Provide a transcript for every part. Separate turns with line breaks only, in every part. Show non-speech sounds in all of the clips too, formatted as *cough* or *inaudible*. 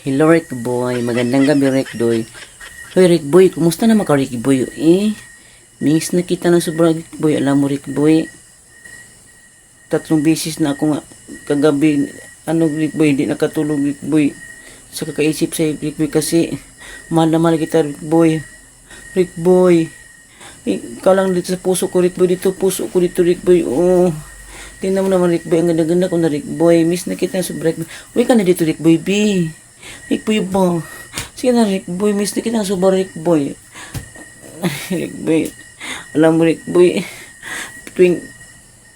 Hello Rick Boy, magandang gabi Rick Boy. Hoy Rick Boy, kumusta naman ka Rick Boy? Eh, mingis na kita ng sobrang Rick Boy. Alam mo Rick Boy, tatlong beses na ako nga kagabi, ano Rick Boy, hindi nakatulog Rick Boy. Sa kakaisip sa Rick Boy kasi mahal na mahal kita Rick Boy. Rick Boy, eh, ikaw lang dito sa puso ko Rick Boy, dito puso ko dito Rick Boy. Oh. Tingnan mo naman Rick Boy, ang ganda-ganda ko na Rick Boy. Miss na kita Rick Boy. Uy ka na dito Rick Boy B. Rick Boy ba? Sige na Rick Boy, miss na kita sa Rick Boy. *laughs* Rick Boy. Alam mo Rick Boy, tuwing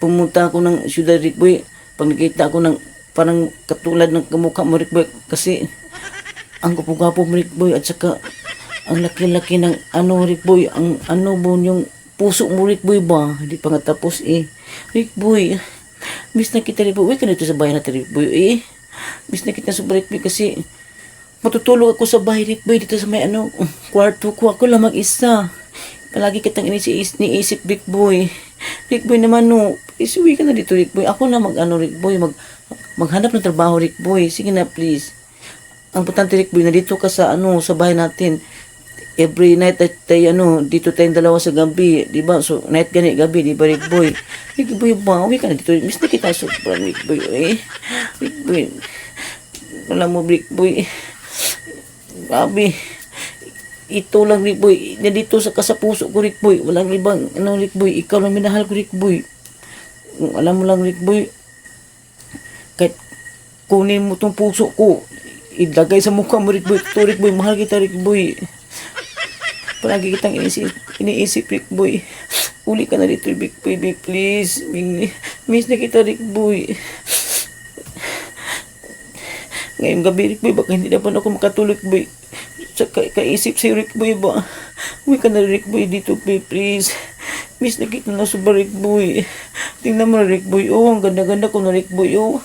pumunta ako ng syudad Rick Boy, pag nakita ako ng parang katulad ng kamukha mo Rick Boy, kasi ang gupo-gapo mo Rick Boy, at saka ang laki-laki ng ano Rick Boy, ang ano mo yung puso mo Rick Boy ba? Hindi pa nga tapos eh. Rick Boy, miss na kita Rick Boy. Uy, ka dito sa bahay natin Rick Boy eh. Miss na kita sa Rick Boy kasi matutulog ako sa bahay dito sa may ano, kwarto ko. Ako lang mag-isa. Palagi kitang inisip, niisip Rick Boy. Rick Boy naman no, isuwi ka na dito Rick Boy. Ako na mag ano Rick Boy, mag, maghanap ng trabaho Rick Boy. Sige na please. Ang importante Rick Boy, na dito ka sa ano, sa bahay natin every night at tayo ano, dito tayong dalawa sa gabi, di ba? So, night gani, gabi, di ba, Rick Boy? Rick Boy, bawi ka na dito. Miss na kita sobrang, Rick Boy, eh. Rick Boy, alam mo, Rick Boy, grabe. Ito lang, Rick Boy. Na dito sa kasapuso ko, Rick Boy. Walang ibang, ano, Rick Boy. Ikaw lang minahal ko, Rick Boy. Kung Alam mo lang, Rick Boy. Kahit kunin mo tong puso ko, ilagay sa mukha mo, Rick Boy. Ito, Rick Boy. Mahal kita, Rick Boy. Palagi kitang iniisip, iniisip Rick Boy. Uli ka na dito, Rick Boy, Rick, please. Miss na kita, Rick Boy. Ngayong gabi, Rick Boy, baka hindi na pa ako makatulog, Boy. Sa ka kaisip si Rick Boy ba? Uwi ka na, Rick Boy, dito, Boy, please. Miss na kita na sobrang, Rick Boy. Tingnan mo Rick Boy. Oh, ang ganda-ganda ko na, Rick Boy. Oh.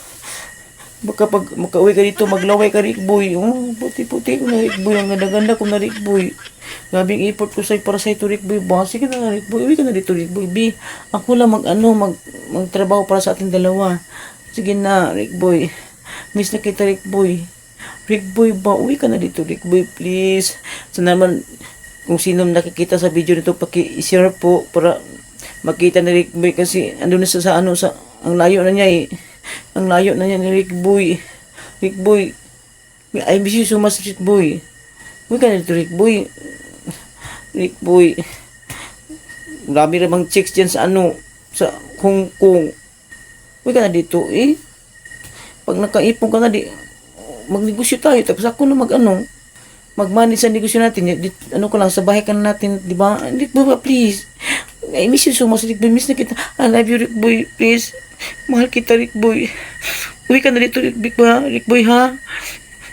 Baka pag makauwi ka dito, maglaway ka, Rick Boy. Oh, puti-puti ko na, Rick Boy. Ang ganda-ganda ko na, Rick Boy. Gabing effort ko sa'yo para sa'yo to, Rick Boy. Ba, sige na, Rick Boy. Uwi ka na dito, Rick Boy. B, ako lang mag, ano, mag, magtrabaho para sa ating dalawa. Sige na, Rick Boy. Miss na kita, Rick Boy. Rick Boy ba? Uwi ka na dito, Rick Boy, please. So naman, kung sino nakikita sa video nito, paki-share po para makita ni Rick Boy kasi andun na sa, sa ano, sa, ang layo na niya eh. Ang layo na niya ni Rick Boy. Rick Boy, I miss you so much, Rick Boy. Uwi ka na dito, Rick Boy. Rick Boy. Grabe rin bang chicks dyan sa ano, sa Hong Kong. Uwi ka na dito, eh. Pag nakaipon ka na, di, magnegosyo tayo. Tapos ako na mag, ano, mag-manage sa negosyo natin. Di, ano ko lang, sa bahay ka na natin, di ba? Rick Boy, please. I miss you so much, Rick Boy. Miss na kita. I love you, Rick Boy. Please. Mahal kita, Rick Boy. Uwi ka na dito, Rick Boy, ha? Rick Boy, ha?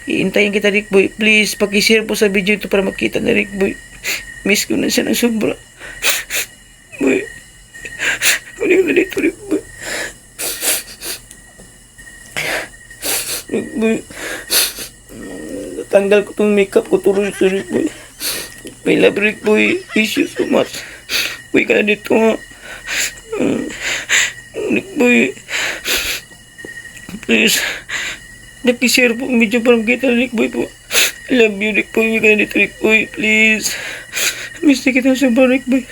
Iintayin kita, Rick Boy. Please, pakishare po sa video ito para makita na Rick Boy. Miss ko na siya ng sobra. Boy. Uli ka na dito, Rick Boy. Rick Boy. Natanggal ko tong makeup ko tuloy Rick Boy. Love Rick Boy. Miss you so much. Uwi ka na dito, ha? Mm. Rick Boy. Please. Nakishare po ang video para makita na Rick Boy po. I love you, Rick Boy. Uwi ka na dito, Rick Boy. Please. Miss na kita sa Rick Boy.